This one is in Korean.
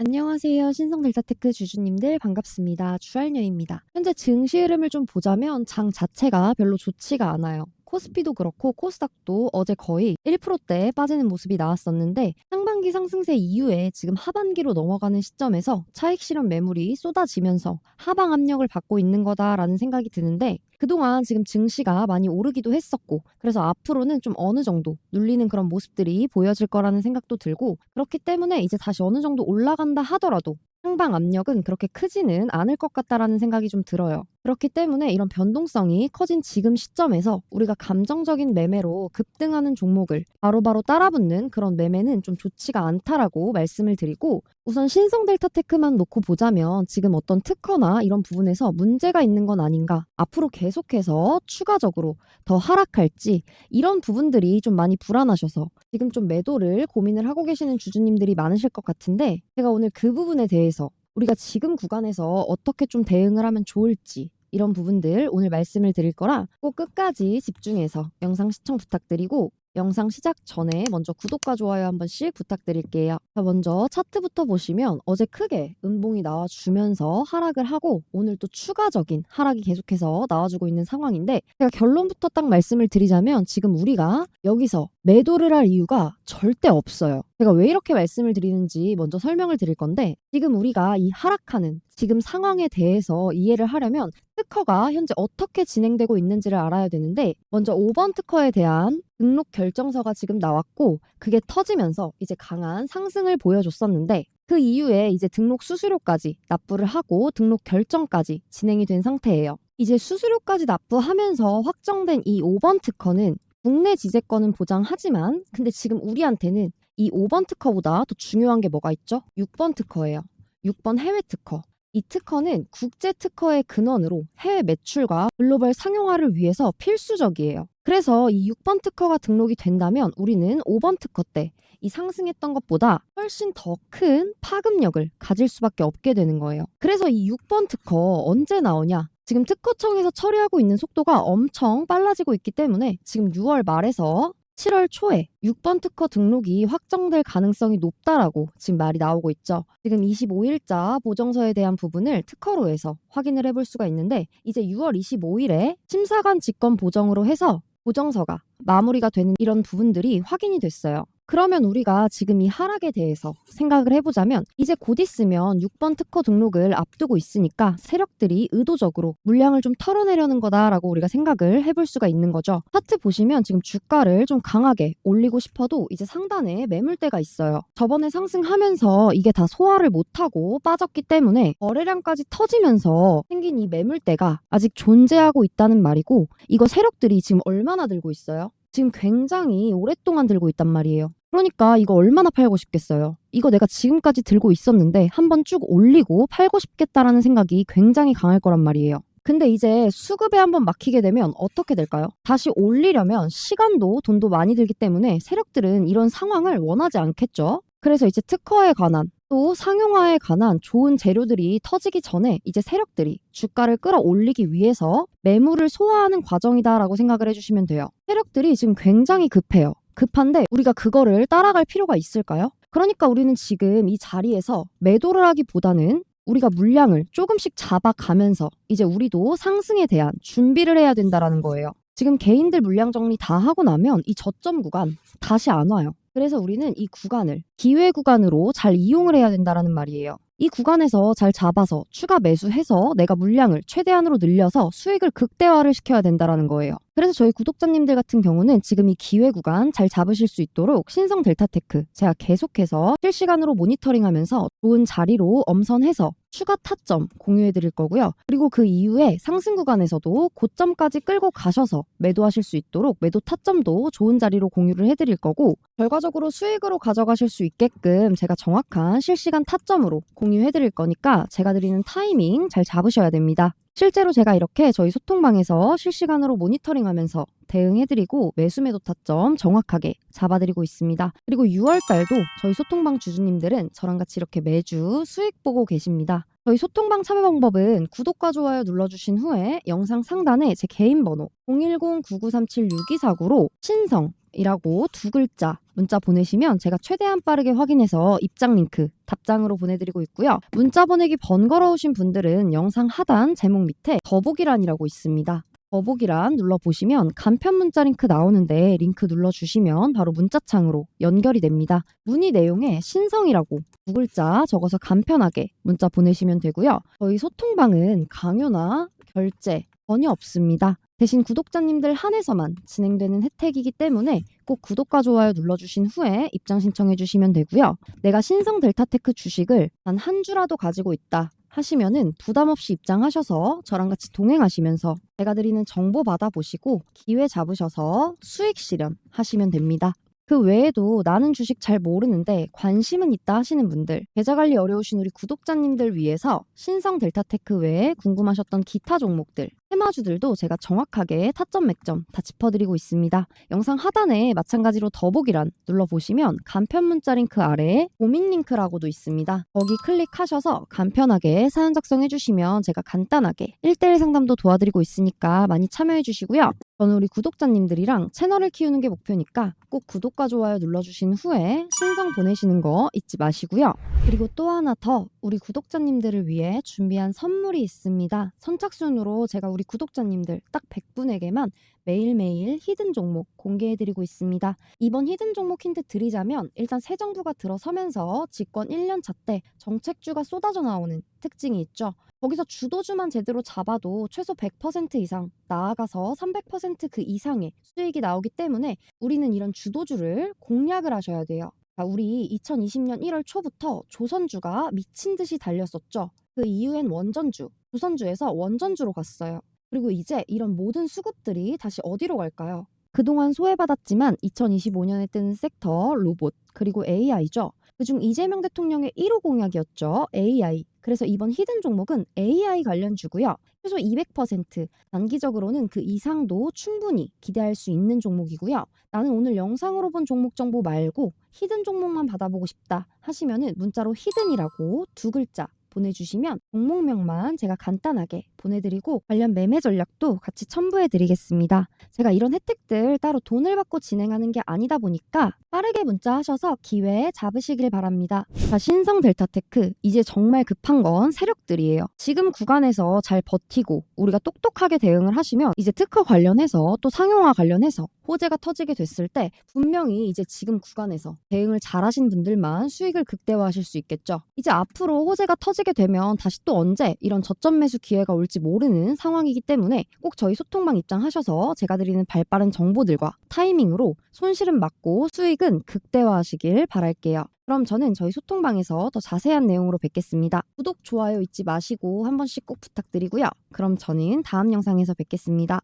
안녕하세요. 신성 델타테크 주주님들 반갑습니다. 주알녀입니다. 현재 증시 흐름을 좀 보자면 장 자체가 별로 좋지가 않아요. 코스피도 그렇고 코스닥도 어제 거의 1%대 빠지는 모습이 나왔었는데 상반기 상승세 이후에 지금 하반기로 넘어가는 시점에서 차익 실현 매물이 쏟아지면서 하방 압력을 받고 있는 거다라는 생각이 드는데 그동안 지금 증시가 많이 오르기도 했었고 그래서 앞으로는 좀 어느 정도 눌리는 그런 모습들이 보여질 거라는 생각도 들고 그렇기 때문에 이제 다시 어느 정도 올라간다 하더라도 상방 압력은 그렇게 크지는 않을 것 같다라는 생각이 좀 들어요. 그렇기 때문에 이런 변동성이 커진 지금 시점에서 우리가 감정적인 매매로 급등하는 종목을 바로바로 따라붙는 그런 매매는 좀 좋지가 않다라고 말씀을 드리고 우선 신성 델타 테크만 놓고 보자면 지금 어떤 특허나 이런 부분에서 문제가 있는 건 아닌가 앞으로 계속해서 추가적으로 더 하락할지 이런 부분들이 좀 많이 불안하셔서 지금 좀 매도를 고민을 하고 계시는 주주님들이 많으실 것 같은데 제가 오늘 그 부분에 대해서 우리가 지금 구간에서 어떻게 좀 대응을 하면 좋을지 이런 부분들 오늘 말씀을 드릴 거라 꼭 끝까지 집중해서 영상 시청 부탁드리고 영상 시작 전에 먼저 구독과 좋아요 한 번씩 부탁드릴게요. 자, 먼저 차트부터 보시면 어제 크게 음봉이 나와주면서 하락을 하고 오늘 또 추가적인 하락이 계속해서 나와주고 있는 상황인데 제가 결론부터 딱 말씀을 드리자면 지금 우리가 여기서 매도를 할 이유가 절대 없어요. 제가 왜 이렇게 말씀을 드리는지 먼저 설명을 드릴 건데 지금 우리가 이 하락하는 지금 상황에 대해서 이해를 하려면 특허가 현재 어떻게 진행되고 있는지를 알아야 되는데 먼저 5번 특허에 대한 등록 결정서가 지금 나왔고 그게 터지면서 이제 강한 상승을 보여줬었는데 그 이후에 이제 등록 수수료까지 납부를 하고 등록 결정까지 진행이 된 상태예요. 이제 수수료까지 납부하면서 확정된 이 5번 특허는 국내 지재권은 보장하지만 근데 지금 우리한테는 이 5번 특허보다 더 중요한 게 뭐가 있죠? 6번 특허예요. 6번 해외 특허. 이 특허는 국제 특허의 근원으로 해외 매출과 글로벌 상용화를 위해서 필수적이에요. 그래서 이 6번 특허가 등록이 된다면 우리는 5번 특허 때 이 상승했던 것보다 훨씬 더 큰 파급력을 가질 수밖에 없게 되는 거예요. 그래서 이 6번 특허 언제 나오냐? 지금 특허청에서 처리하고 있는 속도가 엄청 빨라지고 있기 때문에 지금 6월 말에서 7월 초에 6번 특허 등록이 확정될 가능성이 높다라고 지금 말이 나오고 있죠. 지금 25일자 보정서에 대한 부분을 특허로 해서 확인을 해볼 수가 있는데 이제 6월 25일에 심사관 직권 보정으로 해서 보정서가 마무리가 되는 이런 부분들이 확인이 됐어요. 그러면 우리가 지금 이 하락에 대해서 생각을 해보자면 이제 곧 있으면 6번 특허 등록을 앞두고 있으니까 세력들이 의도적으로 물량을 좀 털어내려는 거다라고 우리가 생각을 해볼 수가 있는 거죠. 차트 보시면 지금 주가를 좀 강하게 올리고 싶어도 이제 상단에 매물대가 있어요. 저번에 상승하면서 이게 다 소화를 못하고 빠졌기 때문에 거래량까지 터지면서 생긴 이 매물대가 아직 존재하고 있다는 말이고 이거 세력들이 지금 얼마나 들고 있어요? 지금 굉장히 오랫동안 들고 있단 말이에요. 그러니까 이거 얼마나 팔고 싶겠어요. 이거 내가 지금까지 들고 있었는데 한번 쭉 올리고 팔고 싶겠다라는 생각이 굉장히 강할 거란 말이에요. 근데 이제 수급에 한번 막히게 되면 어떻게 될까요? 다시 올리려면 시간도 돈도 많이 들기 때문에 세력들은 이런 상황을 원하지 않겠죠. 그래서 이제 특허에 관한 또 상용화에 관한 좋은 재료들이 터지기 전에 이제 세력들이 주가를 끌어올리기 위해서 매물을 소화하는 과정이다라고 생각을 해주시면 돼요. 세력들이 지금 굉장히 급해요. 급한데 우리가 그거를 따라갈 필요가 있을까요? 그러니까 우리는 지금 이 자리에서 매도를 하기보다는 우리가 물량을 조금씩 잡아가면서 이제 우리도 상승에 대한 준비를 해야 된다라는 거예요. 지금 개인들 물량 정리 다 하고 나면 이 저점 구간 다시 안 와요. 그래서 우리는 이 구간을 기회 구간으로 잘 이용을 해야 된다라는 말이에요. 이 구간에서 잘 잡아서 추가 매수해서 내가 물량을 최대한으로 늘려서 수익을 극대화를 시켜야 된다라는 거예요. 그래서 저희 구독자님들 같은 경우는 지금 이 기회 구간 잘 잡으실 수 있도록 신성 델타테크 제가 계속해서 실시간으로 모니터링하면서 좋은 자리로 엄선해서 추가 타점 공유해 드릴 거고요. 그리고 그 이후에 상승 구간에서도 고점까지 끌고 가셔서 매도하실 수 있도록 매도 타점도 좋은 자리로 공유를 해 드릴 거고 결과적으로 수익으로 가져가실 수 있게끔 제가 정확한 실시간 타점으로 공유해 드릴 거니까 제가 드리는 타이밍 잘 잡으셔야 됩니다. 실제로 제가 이렇게 저희 소통방에서 실시간으로 모니터링 하면서 대응해드리고 매수 매도 타점 정확하게 잡아드리고 있습니다. 그리고 6월달도 저희 소통방 주주님들은 저랑 같이 이렇게 매주 수익 보고 계십니다. 저희 소통방 참여 방법은 구독과 좋아요 눌러주신 후에 영상 상단에 제 개인 번호 010-9937-6249로 신성 이라고 두 글자 문자 보내시면 제가 최대한 빠르게 확인해서 입장 링크 답장으로 보내드리고 있고요. 문자 보내기 번거로우신 분들은 영상 하단 제목 밑에 더보기란이라고 있습니다. 더보기란 눌러보시면 간편 문자 링크 나오는데 링크 눌러주시면 바로 문자창으로 연결이 됩니다. 문의 내용에 신성이라고 두 글자 적어서 간편하게 문자 보내시면 되고요. 저희 소통방은 강요나 결제 전혀 없습니다. 대신 구독자님들 한해서만 진행되는 혜택이기 때문에 꼭 구독과 좋아요 눌러주신 후에 입장 신청해 주시면 되고요. 내가 신성 델타테크 주식을 단 한 주라도 가지고 있다. 하시면은 부담 없이 입장하셔서 저랑 같이 동행하시면서 제가 드리는 정보 받아보시고 기회 잡으셔서 수익 실현 하시면 됩니다. 그 외에도 나는 주식 잘 모르는데 관심은 있다 하시는 분들, 계좌 관리 어려우신 우리 구독자님들 위해서 신성 델타테크 외에 궁금하셨던 기타 종목들, 테마주들도 제가 정확하게 타점 맥점 다 짚어드리고 있습니다. 영상 하단에 마찬가지로 더보기란 눌러보시면 간편 문자 링크 아래에 고민 링크라고도 있습니다. 거기 클릭하셔서 간편하게 사연 작성해주시면 제가 간단하게 1대1 상담도 도와드리고 있으니까 많이 참여해주시고요. 저는 우리 구독자님들이랑 채널을 키우는 게 목표니까 꼭 구독과 좋아요 눌러주신 후에 신성 보내시는 거 잊지 마시고요. 그리고 또 하나 더 우리 구독자님들을 위해 준비한 선물이 있습니다. 선착순으로 제가 우리 구독자님들 딱 100분에게만 매일매일 히든 종목 공개해드리고 있습니다. 이번 히든 종목 힌트 드리자면 일단 새 정부가 들어서면서 집권 1년 차 때 정책주가 쏟아져 나오는 특징이 있죠. 거기서 주도주만 제대로 잡아도 최소 100% 이상 나아가서 300%그 이상의 수익이 나오기 때문에 우리는 이런 주도주를 공략을 하셔야 돼요. 자, 우리 2020년 1월 초부터 조선주가 미친 듯이 달렸었죠. 그 이후엔 원전주, 조선주에서 원전주로 갔어요. 그리고 이제 이런 모든 수급들이 다시 어디로 갈까요? 그동안 소외받았지만 2025년에 뜨는 섹터 로봇 그리고 AI죠. 그중 이재명 대통령의 1호 공약이었죠. AI. 그래서 이번 히든 종목은 AI 관련 주고요. 최소 200% 단기적으로는 그 이상도 충분히 기대할 수 있는 종목이고요. 나는 오늘 영상으로 본 종목 정보 말고 히든 종목만 받아보고 싶다 하시면은 문자로 히든이라고 두 글자 보내주시면 종목명만 제가 간단하게 보내드리고 관련 매매 전략도 같이 첨부해드리겠습니다. 제가 이런 혜택들 따로 돈을 받고 진행하는 게 아니다 보니까 빠르게 문자하셔서 기회에 잡으시길 바랍니다. 자, 신성 델타테크 이제 정말 급한 건 세력들이에요. 지금 구간에서 잘 버티고 우리가 똑똑하게 대응을 하시면 이제 특허 관련해서 또 상용화 관련해서 호재가 터지게 됐을 때 분명히 이제 지금 구간에서 대응을 잘하신 분들만 수익을 극대화하실 수 있겠죠. 이제 앞으로 호재가 터지게 되면 다시 또 언제 이런 저점 매수 기회가 올지 모르는 상황이기 때문에 꼭 저희 소통방 입장하셔서 제가 드리는 발빠른 정보들과 타이밍으로 손실은 막고 수익은 극대화하시길 바랄게요. 그럼 저는 저희 소통방에서 더 자세한 내용으로 뵙겠습니다. 구독, 좋아요 잊지 마시고 한 번씩 꼭 부탁드리고요. 그럼 저는 다음 영상에서 뵙겠습니다.